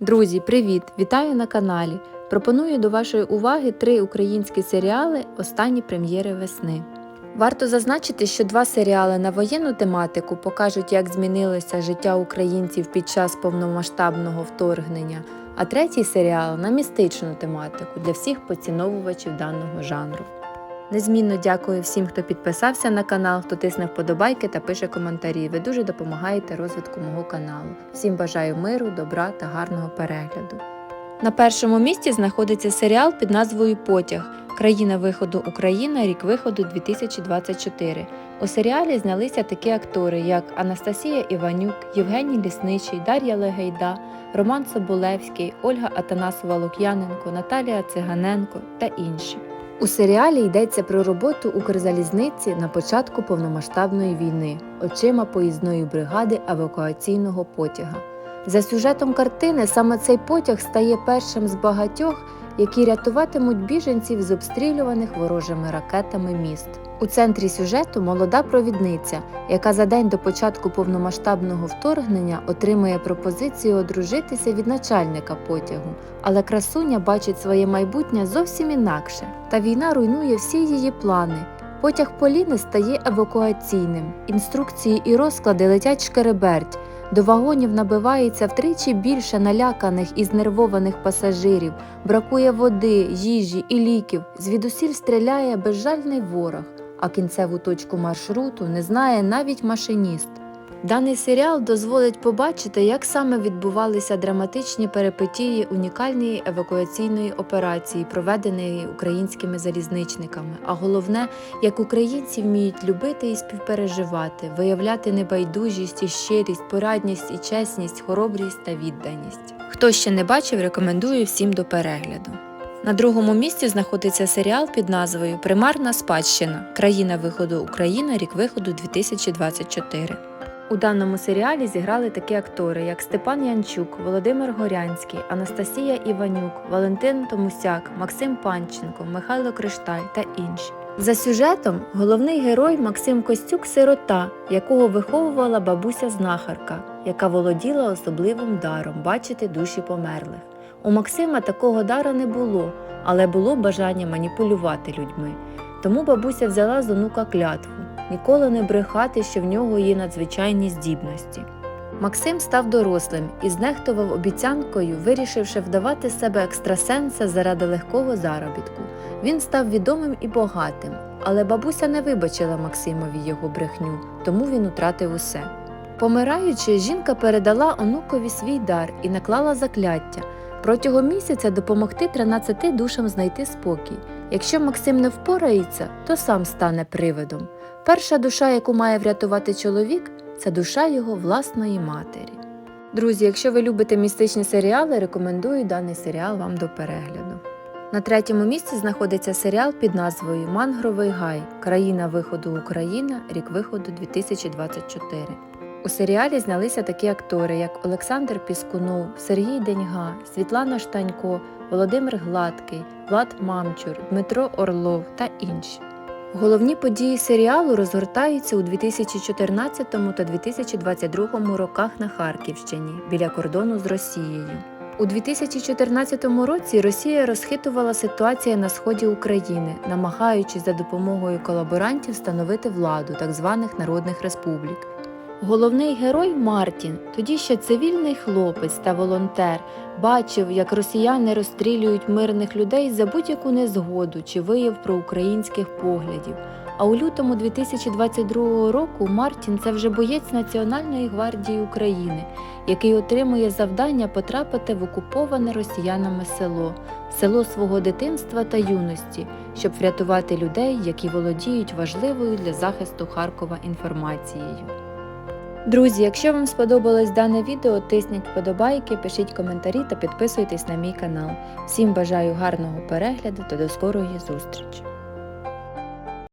Друзі, привіт! Вітаю на каналі. Пропоную до вашої уваги три українські серіали Останні прем'єри весни. Варто зазначити, що два серіали на воєнну тематику покажуть, як змінилося життя українців під час повномасштабного вторгнення, а третій серіал на містичну тематику для всіх поціновувачів даного жанру. Незмінно дякую всім, хто підписався на канал, хто тисне вподобайки та пише коментарі. Ви дуже допомагаєте розвитку мого каналу. Всім бажаю миру, добра та гарного перегляду. На першому місці знаходиться серіал під назвою Потяг. Країна виходу Україна, рік виходу 2024. У серіалі знялися такі актори, як Анастасія Іванюк, Євгеній Лісничий, Дар'я Легейда, Роман Соболевський, Ольга Атанасова Лук'яненко, Наталія Циганенко та інші. У серіалі йдеться про роботу Укрзалізниці на початку повномасштабної війни очима поїзної бригади евакуаційного потяга. За сюжетом картини саме цей потяг стає першим з багатьох, які рятуватимуть біженців з обстрілюваних ворожими ракетами міст. У центрі сюжету молода провідниця, яка за день до початку повномасштабного вторгнення отримує пропозицію одружитися від начальника потягу, але красуня бачить своє майбутнє зовсім інакше. Та війна руйнує всі її плани. Потяг Поліни стає евакуаційним. Інструкції і розклади летять шкереберть. До вагонів набивається втричі більше наляканих і знервованих пасажирів, бракує води, їжі і ліків. Звідусіль стріляє безжальний ворог, а кінцеву точку маршруту не знає навіть машиніст. Даний серіал дозволить побачити, як саме відбувалися драматичні перипетії унікальної евакуаційної операції, проведеної українськими залізничниками. А головне, як українці вміють любити і співпереживати, виявляти небайдужість і щирість, порадність і чесність, хоробрість та відданість. Хто ще не бачив, рекомендую всім до перегляду. На другому місці знаходиться серіал під назвою Примарна спадщина. Країна виходу Україна, рік виходу 2024. У даному серіалі зіграли такі актори, як Степан Янчук, Володимир Горянський, Анастасія Іванюк, Валентин Томусяк, Максим Панченко, Михайло Кришталь та інші. За сюжетом головний герой Максим Костюк сирота, якого виховувала бабуся знахарка, яка володіла особливим даром бачити душі померлих. У Максима такого дара не було, але було бажання маніпулювати людьми. Тому бабуся взяла з онука клятву ніколи не брехати, що в нього є надзвичайні здібності. Максим став дорослим і знехтував обіцянкою, вирішивши вдавати себе екстрасенса заради легкого заробітку. Він став відомим і багатим, але бабуся не вибачила Максимові його брехню, тому він утратив усе. Помираючи, жінка передала онукові свій дар і наклала закляття протягом місяця допомогти 13 душам знайти спокій. Якщо Максим не впорається, то сам стане привидом. Перша душа, яку має врятувати чоловік, це душа його власної матері. Друзі, якщо ви любите містичні серіали, рекомендую даний серіал вам до перегляду. На третьому місці знаходиться серіал під назвою Мангровий Гай. Країна виходу Україна, рік виходу 2024. У серіалі знялися такі актори, як Олександр Піскунов, Сергій Деньга, Світлана Штанько, Володимир Гладкий, Влад Мамчур, Дмитро Орлов та інші. Головні події серіалу розгортаються у 2014 та 2022 роках на Харківщині біля кордону з Росією. У 2014 році Росія розхитувала ситуацію на сході України, намагаючись за допомогою колаборантів встановити владу так званих народних республік. Головний герой Мартін, тоді ще цивільний хлопець та волонтер, бачив, як росіяни розстрілюють мирних людей за будь-яку незгоду чи вияв проукраїнських поглядів. А у лютому 2022 року Мартін це вже боєць Національної гвардії України, який отримує завдання потрапити в окуповане росіянами село, село свого дитинства та юності, щоб врятувати людей, які володіють важливою для захисту Харкова інформацією. Друзі, якщо вам сподобалось дане відео, тисніть вподобайки, пишіть коментарі та підписуйтесь на мій канал. Всім бажаю гарного перегляду та до скорої зустрічі!